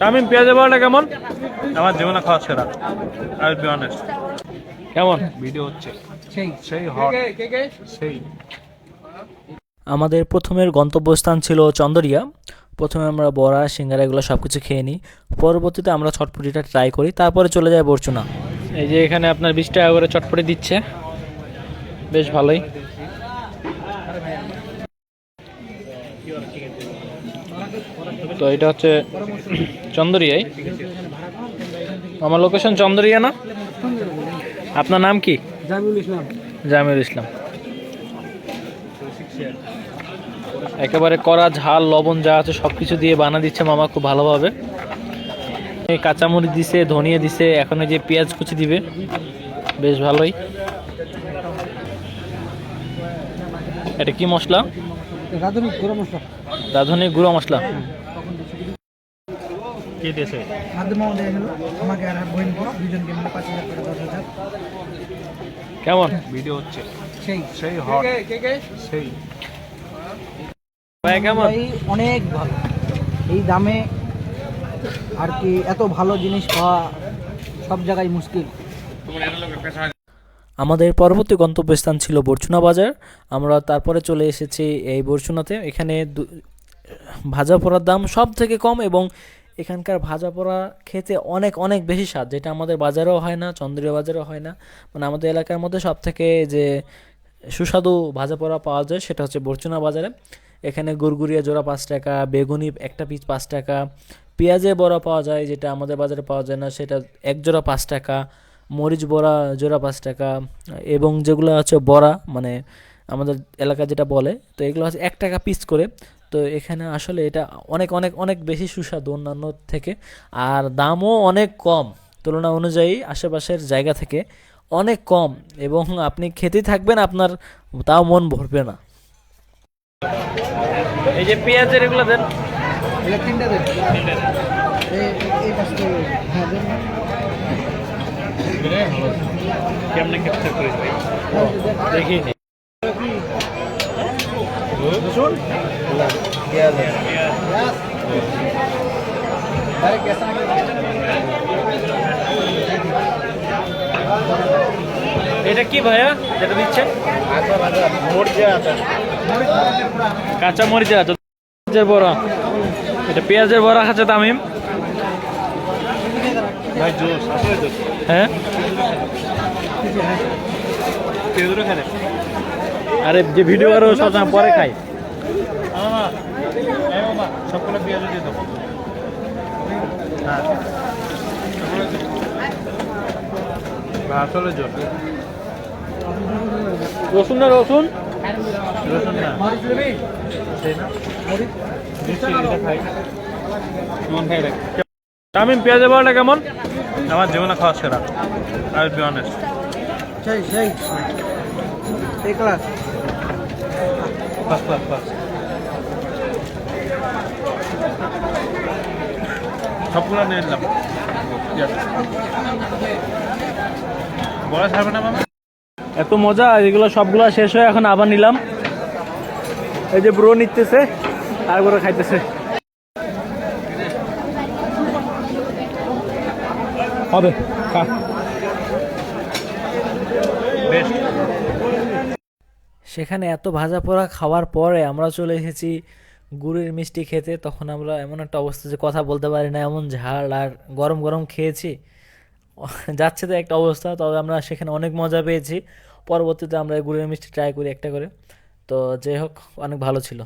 তামিম পেঁয়াজের বড়াটা কেমন? আমার জীবনে খাওয়া সেরা আই বি অনেস্ট কেমন? ভিডিও হচ্ছে। সেই। সেই হট। সেই। আমাদের প্রথমের গন্তব্যস্থান ছিল চন্দরিয়া। প্রথমে আমরা বড়া সিঙ্গারা এগুলো সব কিছু খেয়ে নিই। পরবর্তীতে আমরা ছটপুটিটা ট্রাই করি তারপরে চলে যায় বরচুনা। এই যে এখানে আপনার বিশ টাকা করে চটপটি দিচ্ছে। বেশ ভালোই। তো এটা হচ্ছে চন্দরিয়াই। আমার লোকেশন চন্দরিয়া না? আপনার নাম কি? জামিউল ইসলাম। জামিউল ইসলাম। একেবারে কড়া ঝাল লবণ যা আছে সব কিছু দিয়ে বানা দিচ্ছে মামা খুব ভালোভাবে। কাঁচামরিচ দিছে ধনিয়া দিছে এখন এই যে পেঁয়াজ কুচি দিবে। বেশ ভালোই। এটা কি মশলা? রাধুনিক গরম মশলা। রাঁধুনি গুঁড়ো মশলা। কি দিয়েছে? আমাকে আর বোনকে দুজনকে মিলে পাঁচ হাজার করে দশ হাজার। কেমন? ভিডিও হচ্ছে। সেই। সেই হট। সেই। ভাই কেমন? অনেক ভালো। এই দামে আর কি এত ভালো জিনিস পাওয়া সব জায়গায় মুশকিল। আমাদের পরবর্তী গন্তব্যস্থান ছিল বরচুনা বাজার। আমরা তারপরে চলে এসেছি এই বরচুনাতে। এখানে দু- ভাজা পোড়ার দাম সব থেকে কম এবং এখানকার ভাজা পোড়া খেতে অনেক অনেক বেশি স্বাদ, যেটা আমাদের বাজারেও হয় না, চন্দ্রীয় বাজারেও হয় না। মানে আমাদের এলাকার মধ্যে সব থেকে যে সুস্বাদু ভাজা পোড়া পাওয়া যায় সেটা হচ্ছে বরচুনা বাজারে। এখানে গুড়গুড়িয়া জোড়া পাঁচ টাকা, বেগুনি একটা পিস পাঁচ টাকা পেঁয়াজে বড়া পাওয়া যায় যেটা আমাদের বাজারে পাওয়া যায় না, সেটা এক জোড়া পাঁচ টাকা, মরিচ বড়া জোড়া পাঁচ টাকা, এবং যেগুলো হচ্ছে বড়া মানে আমাদের এলাকা যেটা বলে, তো এগুলো হচ্ছে এক টাকা পিস করে। তো এখানে আসলে এটা অনেক অনেক অনেক বেশি সুস্বাদু অন্যান্য থেকে। আর দামও অনেক কম। তুলনা অনুযায়ী আশেপাশের জায়গা থেকে অনেক কম এবং আপনি খেতেই থাকবেন আপনার তাও মন ভরবে না। এই যে পেঁয়াজের এগুলো দেন। তিনটা কেমনে ক্যাপচার দেখি। এটা কি ভাইয়া? যেটা দিচ্ছেন? কাঁচা মরিচ আছে পেঁয়াজের বড়া। এটা পেঁয়াজের বড়া খাচ্ছে তামিম। হ্যাঁ? আরে যে ভিডিও করো সবসময় পরে খাই। সবগুলো পেঁয়াজ দিয়ে দেবো। হ্যাঁ। আসলে রসুন না রসুন? রসুন না। সেই না। দিচ্ছি, এটা কেমন খাই দেখ। তামিম পেঁয়াজের বড়াটা কেমন? আমার জীবনে খাওয়া সেরা। আই বি অনেস্ট সেই সেই। ক্লাস বাস বাস বাস সবগুলো নিয়ে নিলাম। বড় ছাড়বে না মামা? এত মজা এগুলো সবগুলো শেষ হয়ে এখন আবার নিলাম। এই যে ব্রো নিতেছে আর খাইতেছে। হবে সেখানে এত ভাজা পোড়া খাওয়ার পরে আমরা চলে এসেছি গুড়ের মিষ্টি খেতে তখন আমরা এমন একটা অবস্থা যে কথা বলতে পারি না, এমন ঝাল আর গরম গরম খেয়েছি। যাচ্ছে তো একটা অবস্থা, তবে আমরা সেখানে অনেক মজা পেয়েছি। পরবর্তীতে আমরা গুড়ের মিষ্টি ট্রাই করি একটা করে। তো যাই হোক, অনেক ভালো ছিল।